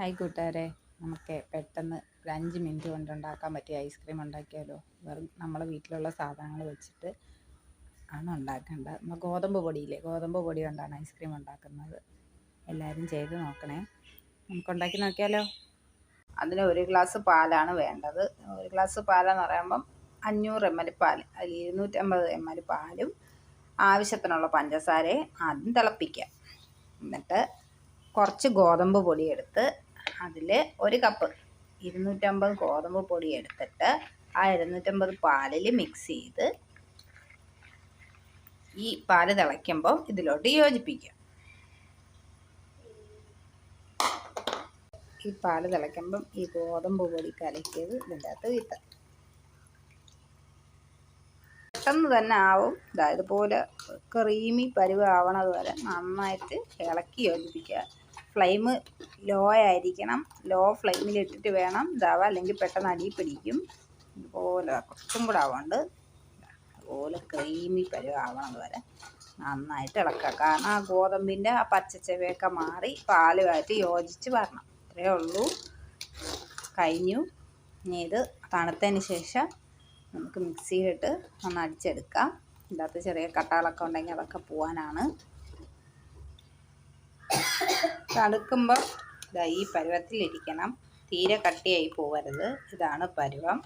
Hi കൂട്ടുകാരെ. നമുക്ക് പെട്ടെന്ന് ഒരു അഞ്ച് മിനിറ്റ് കൊണ്ട് ഉണ്ടാക്കാൻ പറ്റിയ ഐസ്ക്രീം ഉണ്ടാക്കിയാലോ? വെറും നമ്മളെ വീട്ടിലുള്ള സാധനങ്ങൾ വെച്ചിട്ട് ആണ് ഉണ്ടാക്കേണ്ടത്. നമ്മൾ ഗോതമ്പ് പൊടിയില്ലേ? ഗോതമ്പ് പൊടി കൊണ്ടാണ് ഐസ്ക്രീം ഉണ്ടാക്കുന്നത്. എല്ലാവരും ചെയ്ത് നോക്കണേ. നമുക്ക് ഉണ്ടാക്കി നോക്കിയാലോ? അതിന് ഒരു ഗ്ലാസ് പാലാണ് വേണ്ടത്. ഒരു ഗ്ലാസ് പാലെന്ന് പറയുമ്പം അഞ്ഞൂറ് എം എൽ പാൽ അതിൽ ഇരുന്നൂറ്റമ്പത് എം എൽ പാലും ആവശ്യത്തിനുള്ള പഞ്ചസാരയും ആദ്യം തിളപ്പിക്കുക. എന്നിട്ട് കുറച്ച് ഗോതമ്പ് പൊടി എടുത്ത് അതിൽ ഒരു കപ്പ് ഇരുന്നൂറ്റമ്പത് ഗോതമ്പ് പൊടി എടുത്തിട്ട് ആ ഇരുന്നൂറ്റമ്പത് പാലിൽ മിക്സ് ചെയ്ത് ഈ പാൽ തിളയ്ക്കുമ്പോൾ ഇതിലോട്ട് യോജിപ്പിക്കുക. ഈ പാൽ തിളയ്ക്കുമ്പം ഈ ഗോതമ്പ് പൊടി കലക്കിയത് ഇതിന്റെ അകത്ത് വീത്താം പെട്ടെന്ന് തന്നെ ആവും. ഇതുപോലെ ക്രീമി പരുവാവണത് വരെ നന്നായിട്ട് ഇളക്കി യോജിപ്പിക്കുക. ഫ്ലെയിം ലോ ആയിരിക്കണം. ലോ ഫ്ലെയിമിൽ ഇട്ടിട്ട് വേണം ഇതാവുക അല്ലെങ്കിൽ പെട്ടെന്ന് അടിയിൽ പിടിക്കും. ഇതുപോലെ കുറച്ചും കൂടെ ആവാണ്ട് അതുപോലെ ക്രീമി പരുവാവണം വരെ നന്നായിട്ട് ഇളക്കുക. കാരണം ആ ഗോതമ്പിന്റെ ആ പച്ചച്ചവയൊക്കെ മാറി പാലുമായിട്ട് യോജിച്ച് വരണം. ഇത്രയേ ഉള്ളൂ. കഴിഞ്ഞു. ഇനി ഇത് തണുത്തതിന് ശേഷം നമുക്ക് മിക്സിയിലിട്ട് ഒന്ന് അടിച്ചെടുക്കാം. ഇതിനകത്ത് ചെറിയ കട്ടകളൊക്കെ ഉണ്ടെങ്കിൽ അതൊക്കെ പോവാനാണ്. തണുക്കുമ്പോൾ ഇതാ ഈ പരുവത്തിലിരിക്കണം. തീരെ കട്ടിയായി പോകരുത് ഇതാണ് പരുവം.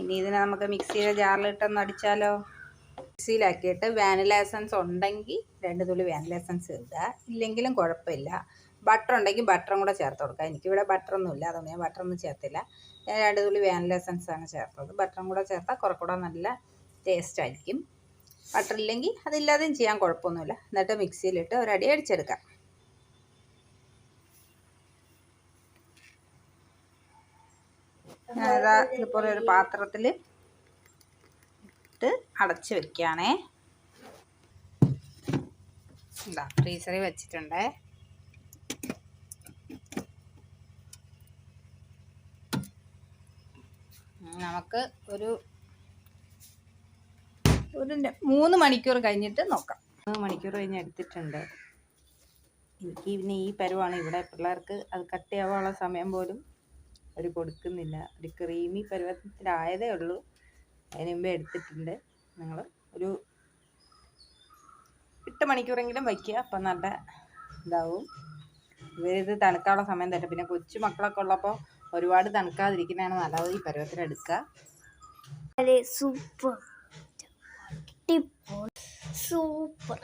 ഇനി ഇതിനെ നമുക്ക് മിക്സിയുടെ ജാറിലിട്ടൊന്ന് അടിച്ചാലോ? മിക്സിയിലാക്കിയിട്ട് വാനില എസൻസ് ഉണ്ടെങ്കിൽ രണ്ട് തുള്ളി വാനില എസൻസ് ഇടുക. ഇല്ലെങ്കിലും കുഴപ്പമില്ല. ബട്ടർ ഉണ്ടെങ്കിൽ ബട്ടറും കൂടെ ചേർത്ത് കൊടുക്കുക. എനിക്കിവിടെ ബട്ടറൊന്നും ഇല്ല. അതുകൊണ്ട് ഞാൻ ബട്ടറൊന്നും ചേർത്തില്ല. ഞാൻ രണ്ട് തുള്ളി വാനില എസൻസ് ആണ് ചേർത്തത്. ബട്ടറും കൂടെ ചേർത്താൽ കുറേക്കൂടെ കൂടെ നല്ല ടേസ്റ്റ് ആയിരിക്കും. ബട്ടർ ഇല്ലെങ്കിൽ അതില്ലാതെയും ചെയ്യാൻ കുഴപ്പമൊന്നുമില്ല. എന്നിട്ട് മിക്സിയിലിട്ട് ഒരടി അടിച്ചെടുക്കാം. ഇതുപോലെ ഒരു പാത്രത്തിൽ ഇട്ട് അടച്ച് വെക്കുകയാണേ. എന്താ ഫ്രീസറിൽ വെച്ചിട്ടുണ്ടേ. നമുക്ക് ഒരു ഒരു മൂന്ന് മണിക്കൂർ കഴിഞ്ഞിട്ട് നോക്കാം. മൂന്ന് മണിക്കൂർ കഴിഞ്ഞ് എടുത്തിട്ടുണ്ട്. എനിക്ക് പിന്നെ ഈ പരുവാണ്. ഇവിടെ പിള്ളേർക്ക് അത് കട്ടിയാവാനുള്ള സമയം പോലും അവർ കൊടുക്കുന്നില്ല. ഒരു ക്രീമി പരുവത്തിലായതേ ഉള്ളൂ. അതിന് മുമ്പേ എടുത്തിട്ടുണ്ട്. നിങ്ങൾ ഒരു എട്ട് മണിക്കൂറെങ്കിലും വയ്ക്കുക. അപ്പം നല്ല ഇതാവും. ഇവരിത് തണുക്കാനുള്ള സമയം തരും പിന്നെ കൊച്ചു മക്കളൊക്കെ ഉള്ളപ്പോൾ ഒരുപാട് തണുക്കാതിരിക്കുന്നതാണ് നല്ലത്. ഈ അതെ സൂപ്പർ സൂപ്പർ